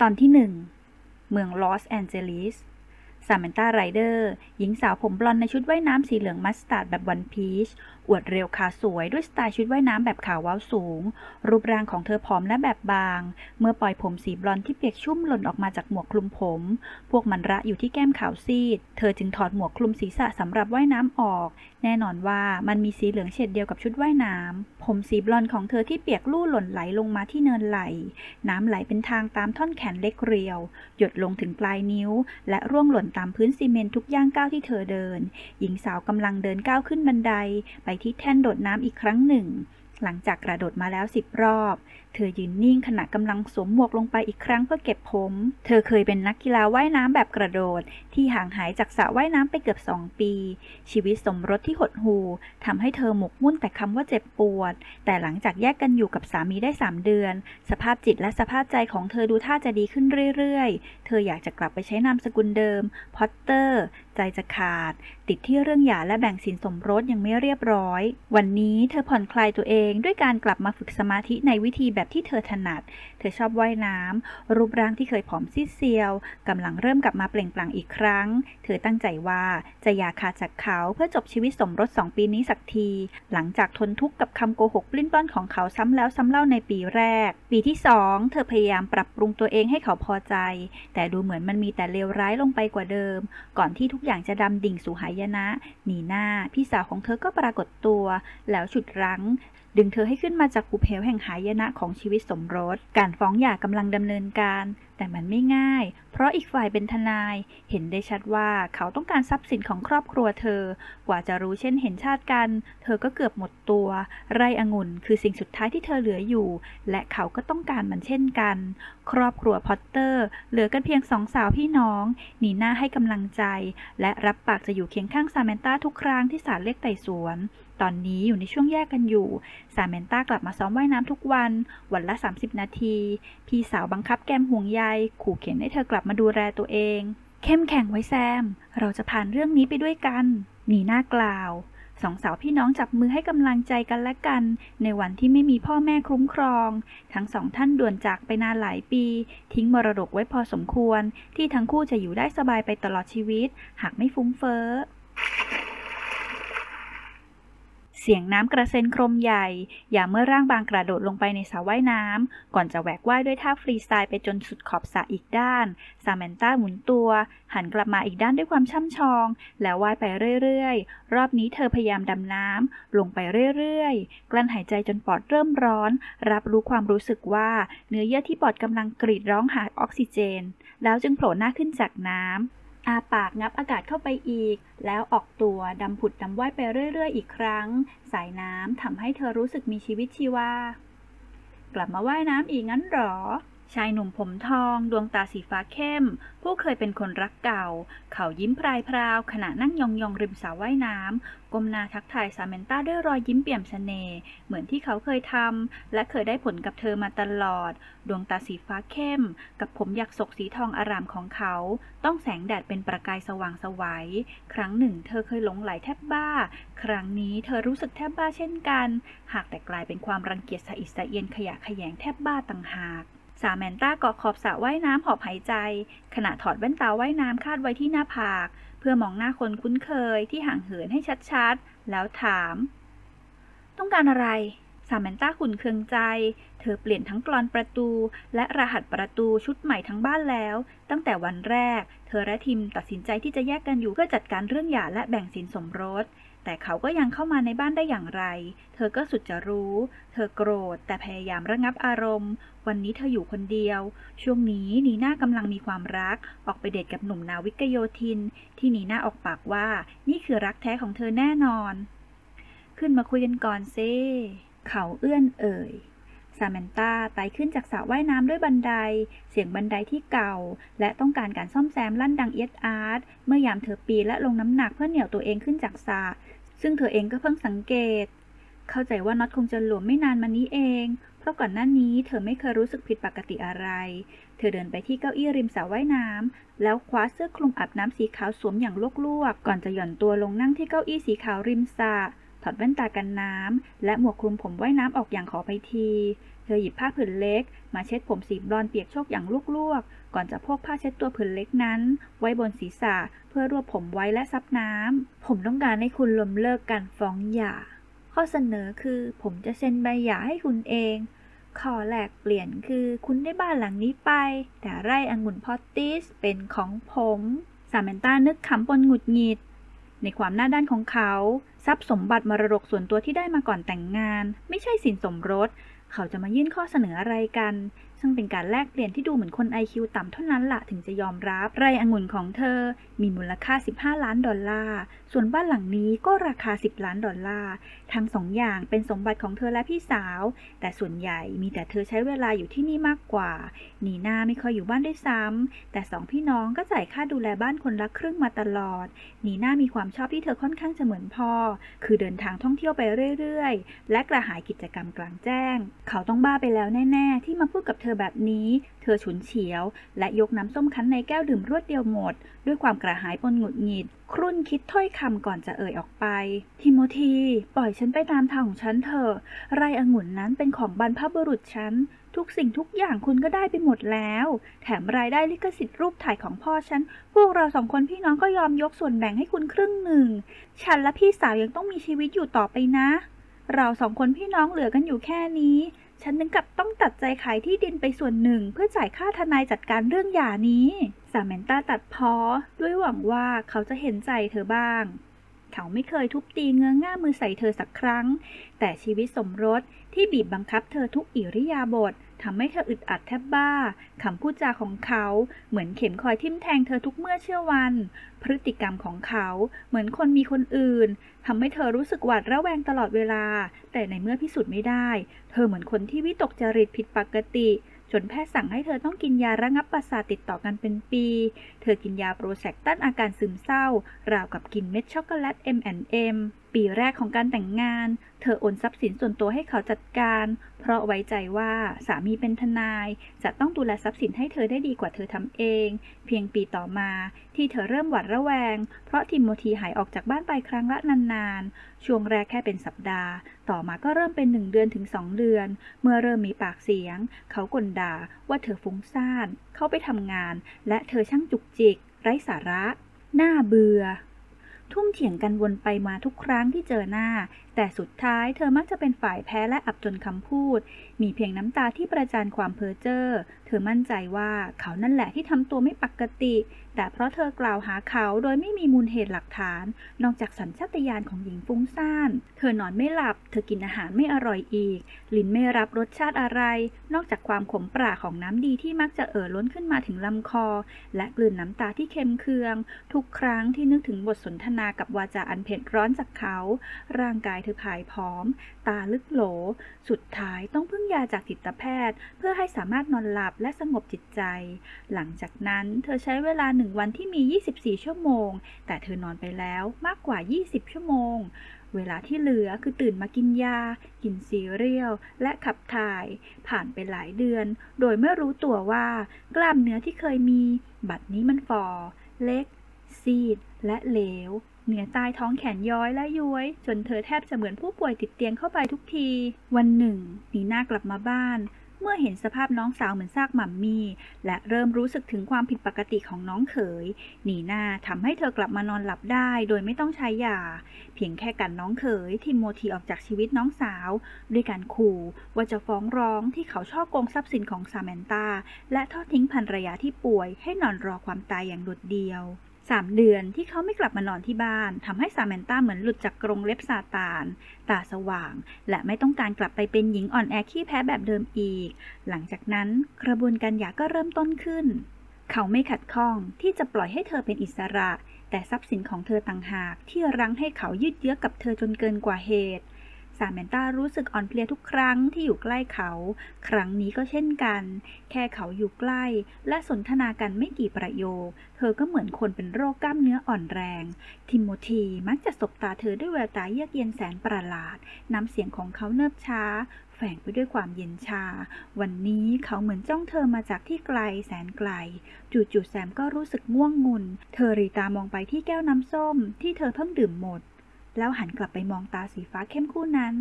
ตอนที่หนึ่งเมืองลอสแอนเจลิส ซามนตาไรเดอร์หญิงสาวผมบลอนด์ในชุดว่ายน้ำสีเหลืองมัสตาร์ดแบบวันพีช อวดเร็วขาสวยด้วยสไตล์ชุดว่ายน้ำแบบขาวว้าสูง รูปร่างของเธอผอมและแบบบาง เมื่อปล่อยผมสีบลอนด์ที่เปียกชุ่มหล่นออกมาจากหมวกคลุมผม พวกมันระอยู่ที่แก้มขาวซีด เธอจึงถอดหมวกคลุมศีรษะสำหรับว่ายน้ำออก แน่นอนว่ามันมีสีเหลืองเฉดเดียวกับชุดว่ายน้ำผมสีบลอนด์ของเธอที่เปียกลู่หล่นไหลลงมาที่เนินไหล น้ำไหลเป็นทางตามท่อนแขนเล็กเรียว หยดลงถึงปลายนิ้ว และร่วงหล่นตามพื้นซีเมนต์ทุกย่างก้าวที่เธอเดิน หญิงสาวกำลังเดินก้าวขึ้นบันได ไปที่แท่นโดดน้ำอีกครั้งหนึ่ง หลังจากกระโดดมาแล้วสิบรอบเธอยืนนิ่งขณะกำลังสวมหมวกลงไปอีกครั้งเพื่อเก็บผม เธอเคยเป็นนักกีฬาว่ายน้ำแบบกระโดด ที่ห่างหายจากสระว่ายน้ำไปเกือบสองปี ชีวิตสมรสที่หดหู่ทำให้เธอหมกมุ่นแต่คำว่าเจ็บปวด แต่หลังจากแยกกันอยู่กับสามีได้สามเดือน สภาพจิตและสภาพใจของเธอดูท่าจะดีขึ้นเรื่อยๆ เธออยากจะกลับไปใช้นามสกุลเดิม พอตเตอร์ ใจจะขาด ติดที่เรื่องหย่าและแบ่งสินสมรสยังไม่เรียบร้อย วันนี้เธอผ่อนคลายตัวเองด้วยการกลับมาฝึกสมาธิในวิธีแบบที่เธอถนัด เธอชอบว่ายน้ำ รูปร่างที่เคยผอมซีดเซียวกำลังเริ่มกลับมาเปล่งปลั่งอีกครั้ง เธอตั้งใจว่าจะอย่าขาดจากเขาเพื่อจบชีวิตสมรสสองปีนี้สักที หลังจากทนทุกข์กับคำโกหกปลิ้นปล้อนของเขาซ้ำแล้วซ้ำเล่าในปีแรก ปีที่สองเธอพยายามปรับปรุงตัวเองให้เขาพอใจ แต่ดูเหมือนมันมีแต่เลวร้ายลงไปกว่าเดิม ก่อนที่ทุกอย่างจะดำดิ่งสู่หายนะนีหน้าพี่สาวของเธอก็ปรากฏตัว แล้วฉุดรั้ง ดึงเธอให้ขึ้นมาจากภูเหวแห่งหายนะของชีวิตสมรส การฟ้องหย่ากำลังดำเนินการ แต่มันไม่ง่าย เพราะอีกฝ่ายเป็นทนาย เห็นได้ชัดว่าเขาต้องการทรัพย์สินของครอบครัวเธอ กว่าจะรู้เช่นเห็นชาติกัน เธอก็เกือบหมดตัว ไรองุ่นคือสิ่งสุดท้ายที่เธอเหลืออยู่ และเขาก็ต้องการมันเช่นกัน ครอบครัวพอตเตอร์ เหลือกันเพียงสองสาวพี่น้องนีน่าให้กำลังใจ และรับปากจะอยู่เคียงข้างซามนต้าทุกครั้งที่ศาลเรียกไต่สวน ตอนนี้อยู่ในช่วงแยกกันอยู่ซาเมนต้ากลับมาซ้อมว่ายน้ำทุกวัน วันละ 30 นาที พี่สาวบังคับแกมห่วงใยขู่เข็นให้เธอกลับมาดูแลตัวเอง เข้มแข็งไว้แซม เราจะผ่านเรื่องนี้ไปด้วยกันนีน่ากล่าวสองสาวพี่น้องจับมือให้กำลังใจกันและกัน ในวันที่ไม่มีพ่อแม่คุ้มครอง ทั้งสองท่านด่วนจากไปนานหลายปี ทิ้งมรดกไว้พอสมควร ที่ทั้งคู่จะอยู่ได้สบายไปตลอดชีวิต หากไม่ฟุ้งเฟ้อ เสียงน้ำกระเซ็นโครมใหญ่ อย่าเมื่อร่างบางกระโดดลงไปในสระว่ายน้ำ ก่อนจะแหวกว่ายด้วยท่าฟรีสไตล์ไปจนสุดขอบสระอีกด้าน ซามนต้าหมุนตัว หันกลับมาอีกด้านด้วยความช่ำชอง แล้วว่ายไปเรื่อยๆ รอบนี้เธอพยายามดำน้ำ ลงไปเรื่อยๆ กลั้นหายใจจนปอดเริ่มร้อน รับรู้ความรู้สึกว่าเนื้อเยื่อที่ปอดกำลังกรีดร้องหาออกซิเจน แล้วจึงโผล่หน้าขึ้นจากน้ำ อาปากงับอากาศเข้าไปอีก แล้วออกตัวดำผุดดำว่ายไปเรื่อย ๆ อีกครั้ง สายน้ำทำให้เธอรู้สึกมีชีวิตชีวากลับมาว่ายน้ำอีกงั้นหรอ ชายหนุ่มผมทอง ดวงตาสีฟ้าเข้ม ผู้เคยเป็นคนรักเก่า เขายิ้มพรายพราวขณะนั่งยองๆริมสระว่ายน้ำก้มหน้าทักทายซาเมนต้าด้วยรอยยิ้มเปี่ยมเสน่ห์เหมือนที่เขาเคยทำและเคยได้ผลกับเธอมาตลอด ดวงตาสีฟ้าเข้ม กับผมหยักศกสีทองอารามของเขา ต้องแสงแดดเป็นประกายสว่างสวัย ครั้งหนึ่ง เธอเคยหลงไหลแทบบ้า ครั้งนี้เธอรู้สึกแทบบ้าเช่นกัน หากแต่กลายเป็นความรังเกียจสะอิดสะเอียนขยะแขยงแทบบ้าต่างหาก สาแมนต้าเกาะขอบสระว่ายน้ำหอบหายใจ ขณะถอดแว่นตาว่ายน้ำคาดไว้ที่หน้าผาก เพื่อมองหน้าคนคุ้นเคยที่ห่างเหินให้ชัดๆ แล้วถาม ต้องการอะไร สาแมนต้าขุนเคืองใจ เธอเปลี่ยนทั้งกรอนประตู และรหัสประตูชุดใหม่ทั้งบ้านแล้ว ตั้งแต่วันแรก เธอและทิมตัดสินใจที่จะแยกกันอยู่เพื่อจัดการเรื่องหย่าและแบ่งสินสมรส แต่เขาก็ยังเข้ามาในบ้านได้อย่างไร เธอก็สุดจะรู้ เธอโกรธ แต่พยายามระงับอารมณ์ วันนี้เธออยู่คนเดียว ช่วงนี้นีน่ากำลังมีความรัก ออกไปเดทกับหนุ่มนาวิกโยธิน ที่นีน่าออกปากว่า นี่คือรักแท้ของเธอแน่นอน ขึ้นมาคุยกันก่อนเซเขาเอื้อนเอ่ยซามนตาไต่ขึ้นจากสระว่ายน้ำด้วยบันได เสียงบันไดที่เก่า และต้องการการซ่อมแซมลั่นดังเอียดอาร์ต เมื่อยามเธอปีนและลงน้ำหนักเพื่อเหนี่ยวตัวเองขึ้นจากสระ ซึ่งเธอเองก็เพิ่งสังเกต เข้าใจว่าน็อตคงจะหลวมไม่นานมานี้เอง เพราะก่อนหน้านี้เธอไม่เคยรู้สึกผิดปกติอะไร เธอเดินไปที่เก้าอี้ริมสระว่ายน้ำแล้วคว้าเสื้อคลุมอาบน้ำสีขาวสวมอย่างลวกๆ ก่อนจะหย่อนตัวลงนั่งที่เก้าอี้สีขาวริมสระถอดแว่นตากันน้ำและหมวกคลุมผมว่ายน้ำออกอย่างขอไปที เธอหยิบผ้าผืนเล็ก มาเช็ดผมสีบลอนเปียกโชกอย่างลวกๆ ก่อนจะพกผ้าเช็ดตัวผืนเล็กนั้น ไว้บนศีรษะเพื่อรวบผมไว้และซับน้ำ ผมต้องการให้คุณล้มเลิกการฟ้องหย่า ข้อเสนอคือผมจะเซ็นใบหย่าให้คุณเองข้อแรกเปลี่ยนคือคุณได้บ้านหลังนี้ไป แต่ไร่องุ่นพอตติสเป็นของผมซาเมนต้านึกขำปนหงุดหงิดในความหน้าด้านของเขา ทรัพย์สมบัติมรดกส่วนตัวที่ได้มาก่อนแต่งงาน ไม่ใช่สินสมรส เขาจะมายื่นข้อเสนออะไรกัน ซึ่งเป็นการแลกเปลี่ยนที่ดูเหมือนคน IQ ต่ำเท่านั้นละถึงจะยอมรับ ไร่องุ่นของเธอมีมูลค่า 15 ล้านดอลลาร์ ส่วนบ้านหลังนี้ก็ราคา 10 ล้านดอลลาร์ ทั้งสองอย่างเป็นสมบัติของเธอและพี่สาว แต่ส่วนใหญ่มีแต่เธอใช้เวลาอยู่ที่นี่มากกว่า นีน่าไม่ค่อยอยู่บ้านได้วยซ้ำ แต่สองพี่น้องก็จ่ายค่าดูแลบ้านคนละครึ่งมาตลอด นีน่ามีความชอบที่เธอค่อนข้างจะเหมือนพ่อ คือเดินทางท่องเที่ยวไปเรื่อย ๆ และกระหายกิจกรรมกลางแจ้ง เขาต้องบ้าไปแล้วแน่ ๆ ที่มาพูดกับเธอแบบนี้ เธอฉุนเฉียว และยกน้ำส้มคั้นในแก้วดื่มรวดเดียวหมด ด้วยความกระหายปนหงุดหงิด ครุ่นคิดถ้อยคำก่อนจะเอ่ยออกไป ทิโมธี ปล่อยฉันไปตามทางของฉันเถอะ ไรองุ่นนั้นเป็นของบรรพบุรุษฉัน ทุกสิ่งทุกอย่างคุณก็ได้ไปหมดแล้ว แถมรายได้ลิขสิทธิ์รูปถ่ายของพ่อฉัน พวกเราสองคนพี่น้องก็ยอมยกส่วนแบ่งให้คุณครึ่งหนึ่ง ฉันและพี่สาวยังต้องมีชีวิตอยู่ต่อไปนะเราสองคนพี่น้องเหลือกันอยู่แค่นี้ ฉันถึงกับต้องตัดใจขายที่ดินไปส่วนหนึ่ง เพื่อจ่ายค่าทนายจัดการเรื่องหย่านี้ซาเมนต้าตัดพ้อด้วยหวังว่าเขาจะเห็นใจเธอบ้าง เขาไม่เคยทุบตีเงื้อง่ามือใส่เธอสักครั้ง แต่ชีวิตสมรสที่บีบบังคับเธอทุกอิริยาบถ ทำให้เธออึดอัดแทบบ้าคำพูดจาของเขาเหมือนเข็มคอยทิ่มแทงเธอทุกเมื่อเชื่อวัน พฤติกรรมของเขาเหมือนคนมีคนอื่นทำให้เธอรู้สึกหวาดระแวงตลอดเวลา แต่ในเมื่อพิสูจน์ไม่ได้ เธอเหมือนคนที่วิตกจริตผิดปกติ จนแพทย์สั่งให้เธอต้องกินยาระงับประสาทติดต่อกันเป็นปี เธอกินยาโปรแซกต้านอาการซึมเศร้าราวกับกินเม็ดช็อกโกแลต M&M ปีแรกของการแต่งงาน เธอโอนทรัพย์สินส่วนตัวให้เขาจัดการ เพราะไว้ใจว่าสามีเป็นทนาย จะต้องดูแลทรัพย์สินให้เธอได้ดีกว่าเธอทำเอง เพียงปีต่อมา ที่เธอเริ่มหวาดระแวง เพราะทิโมธีหายออกจากบ้านไปครั้งละนานๆ ช่วงแรกแค่เป็นสัปดาห์ ต่อมาก็เริ่มเป็นหนึ่งเดือนถึงสองเดือน เมื่อเริ่มมีปากเสียง เขากลด่าว่าเธอฟุ้งซ่าน เข้าไปทำงาน และเธอช่างจุกจิก ไร้สาระ น่าเบื่อ ทุ่มเถียงกันวนไปมาทุกครั้งที่เจอหน้า แต่สุดท้ายเธอมักจะเป็นฝ่ายแพ้และอับจนคำพูด มีเพียงน้ำตาที่ประจานความเพ้อเจ้อเธอมั่นใจว่าเขานั่นแหละที่ทำตัวไม่ปกติ แต่เพราะเธอกล่าวหาเขาโดยไม่มีมูลเหตุหลักฐาน นอกจากสัญชาตญาณของหญิงฟุ้งซ่าน เธอนอนไม่หลับ เธอกินอาหารไม่อร่อยอีก ลิ้นไม่รับรสชาติอะไร นอกจากความขมปราของน้ำดีที่มักจะเอ่อล้นขึ้นมาถึงลำคอ และกลืนน้ำตาที่เค็มเคือง ทุกครั้งที่นึกถึงบทสนทนากับวาจาอันเผ็ดร้อนจากเขา ร่างกายเธอผายผอม ตาลึกโหล สุดท้ายต้องพึ่งยาจากจิตแพทย์ เพื่อให้สามารถนอนหลับและสงบจิตใจ หลังจากนั้นเธอใช้เวลาหนึ่งวันที่มี 24 ชั่วโมง แต่เธอนอนไปแล้วมากกว่า 20 ชั่วโมง เวลาที่เหลือคือตื่นมากินยา กินซีเรียล และขับถ่าย ผ่านไปหลายเดือน โดยไม่รู้ตัวว่ากล้ามเนื้อที่เคยมี บัดนี้มันฟอเล็ก ซีด และเหลว เหนือใต้ท้องแขนย้อยและย้วย จนเธอแทบจะเหมือนผู้ป่วยติดเตียงเข้าไปทุกที วันหนึ่งนีน่ากลับมาบ้าน เมื่อเห็นสภาพน้องสาวเหมือนซากหม่ำมี่ และเริ่มรู้สึกถึงความผิดปกติของน้องเขยนีน่าทำให้เธอกลับมานอนหลับได้ โดยไม่ต้องใช้ยา เพียงแค่กันน้องเขยทิโมธีออกจากชีวิตน้องสาว ด้วยการขู่ว่าจะฟ้องร้องที่เขาช่อโกงทรัพย์สินของซาแมนตาและทอดทิ้งภรรยาที่ป่วยให้นอนรอความตายอย่างโดดเดียว สามเดือนที่เขาไม่กลับมานอนที่บ้านทำให้ซาแมนตาเหมือนหลุดจากกรงเล็บซาตาน ตาสว่าง และไม่ต้องการกลับไปเป็นหญิงอ่อนแอขี้แพ้แบบเดิมอีก หลังจากนั้นกระบวนการหย่าก็เริ่มต้นขึ้น เขาไม่ขัดข้องที่จะปล่อยให้เธอเป็นอิสระ แต่ทรัพย์สินของเธอต่างหากที่รั้งให้เขายืดเยื้อกับเธอจนเกินกว่าเหตุ ซาแมนตารู้สึกอ่อนเพลียทุกครั้งที่อยู่ใกล้เขา ครั้งนี้ก็เช่นกัน แค่เขาอยู่ใกล้ และสนทนากันไม่กี่ประโยค เธอก็เหมือนคนเป็นโรคกล้ามเนื้ออ่อนแรง ทิโมธีมักจะสบตาเธอด้วยแววตาเยือกเย็นแสนประหลาด น้ำเสียงของเขาเนิบช้า แฝงไปด้วยความเย็นชา วันนี้เขาเหมือนจ้องเธอมาจากที่ไกลแสนไกล จู่ๆแซมก็รู้สึกง่วงงุน เธอรีตามองไปที่แก้วน้ำส้ม ที่เธอเพิ่งดื่มหมด แล้วหันกลับไปมองตาสีฟ้าเข้มคู่นั้น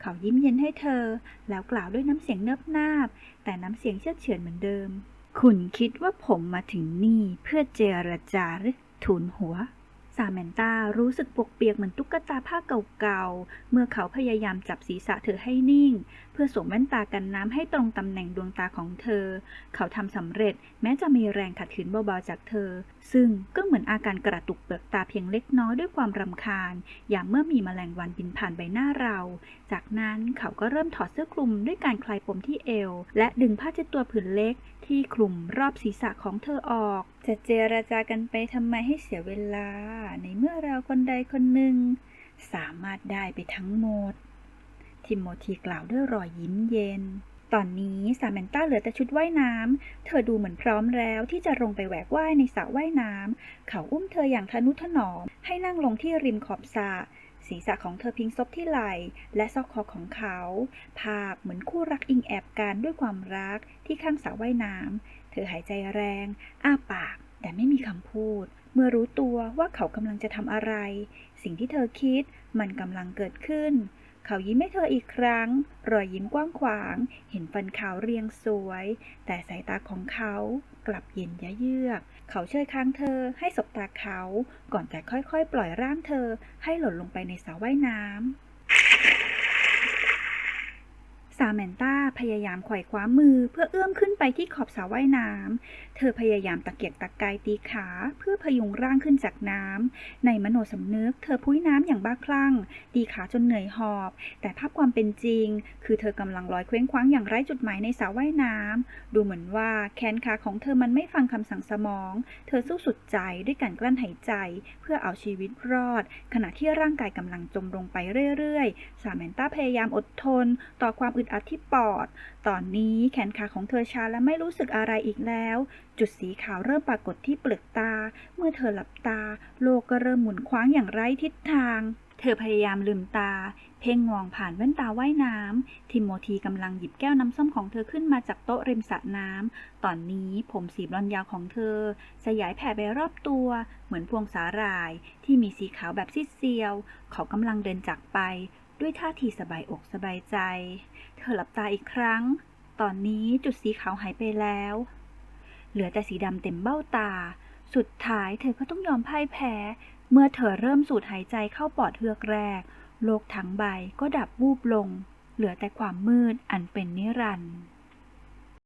เขายิ้มเย็นให้เธอ แล้วกล่าวด้วยน้ำเสียงเนิบนาบ แต่น้ำเสียงเชื่อเฉือนเหมือนเดิม คุณคิดว่าผมมาถึงนี่เพื่อเจรจาหรือทูลหัว ซาแมนตารู้สึกปวกเปียกเหมือนตุ๊กตาผ้าเก่าๆ เมื่อเขาพยายามจับศีรษะเธอให้นิ่ง เพื่อสวมแว่นตากันน้ำให้ตรงตำแหน่งดวงตาของเธอ เขาทำสำเร็จแม้จะมีแรงขัดขืนเบาๆจากเธอ ซึ่งก็เหมือนอาการกระตุกเปลือกตาเพียงเล็กน้อยด้วยความรำคาญ อย่างเมื่อมีแมลงวันบินผ่านใบหน้าเรา จากนั้นเขาก็เริ่มถอดเสื้อคลุมด้วยการคลายปมที่เอว และดึงผ้าเช็ดตัวผืนเล็กที่คลุมรอบศีรษะของเธอออก จะเจรจากันไปทำไมให้เสียเวลาในเมื่อเราคนใดคนหนึ่ง สามารถได้ไปทั้งหมด ทิโมธีกล่าวด้วยรอยยิ้มเย็น ตอนนี้ซาแมนต้าเหลือแต่ชุดว่ายน้ำ เธอดูเหมือนพร้อมแล้วที่จะลงไปแหวกว่ายในสระว่ายน้ำ เขาอุ้มเธออย่างทนุถนอม ให้นั่งลงที่ริมขอบสระศีรษะของเธอพิงซบที่ไหล่และซอกคอของเขา ภาพเหมือนคู่รักอิงแอบกันด้วยความรักที่ข้างสระว่ายน้ำ เธอหายใจแรง อ้าปาก แต่ไม่มีคำพูด เมื่อรู้ตัวว่าเขากำลังจะทำอะไร สิ่งที่เธอคิดมันกำลังเกิดขึ้น เขายิ้มให้เธออีกครั้ง รอยยิ้มกว้างขวาง เห็นฟันขาวเรียงสวย แต่สายตาของเขากลับเย็นยะเยือก เขาเชยค้างเธอให้สบตาเขา ก่อนจะค่อยๆ ปล่อยร่างเธอให้หล่นลงไปในสระว่ายน้ำ ซาแมนตาพยายามไขว่คว้ามือเพื่อเอื้อมขึ้นไปที่ขอบสระว่ายน้ำ เธอพยายามตะเกียกตะกายตีขาเพื่อพยุงร่างขึ้นจากน้ำ ในมโนสำนึก เธอพุ้ยน้ำอย่างบ้าคลั่ง ตีขาจนเหนื่อยหอบ แต่ภาพความเป็นจริง คือเธอกำลังลอยเคว้งคว้างอย่างไร้จุดหมายในสระว่ายน้ำ ดูเหมือนว่าแขนขาของเธอมันไม่ฟังคำสั่งสมอง เธอสู้สุดใจด้วยการกลั้นหายใจ เพื่อเอาชีวิตรอด ขณะที่ร่างกายกำลังจมลงไปเรื่อยๆ ซาแมนตาพยายามอดทนต่อความอึดอัดที่ปอด ตอนนี้แขนขาของเธอชาและไม่รู้สึกอะไรอีกแล้ว จุดสีขาวเริ่มปรากฏที่เปลือกตา เมื่อเธอหลับตา โลกก็เริ่มหมุนคว้างอย่างไร้ทิศทาง เธอพยายามลืมตา เพ่งมองผ่านแว่นตาว่ายน้ำทิโมธีกำลังหยิบแก้วน้ำส้มของเธอขึ้นมาจากโต๊ะริมสระน้ำ ตอนนี้ผมสีบลอนยาวของเธอ สยายแผ่ไปรอบตัว เหมือนพวงสาหร่าย ที่มีสีขาวแบบซีดเซียว เขากำลังเดินจากไป ด้วยท่าทีสบายอกสบายใจ เธอหลับตาอีกครั้ง ตอนนี้จุดสีขาวหายไปแล้ว เหลือแต่สีดำเต็มเบ้าตา สุดท้ายเธอก็ต้องยอมพ่ายแพ้ เมื่อเธอเริ่มสูดหายใจเข้าปอดเฮือกแรก โลกทั้งใบก็ดับวูบลง เหลือแต่ความมืดอันเป็นนิรันดร์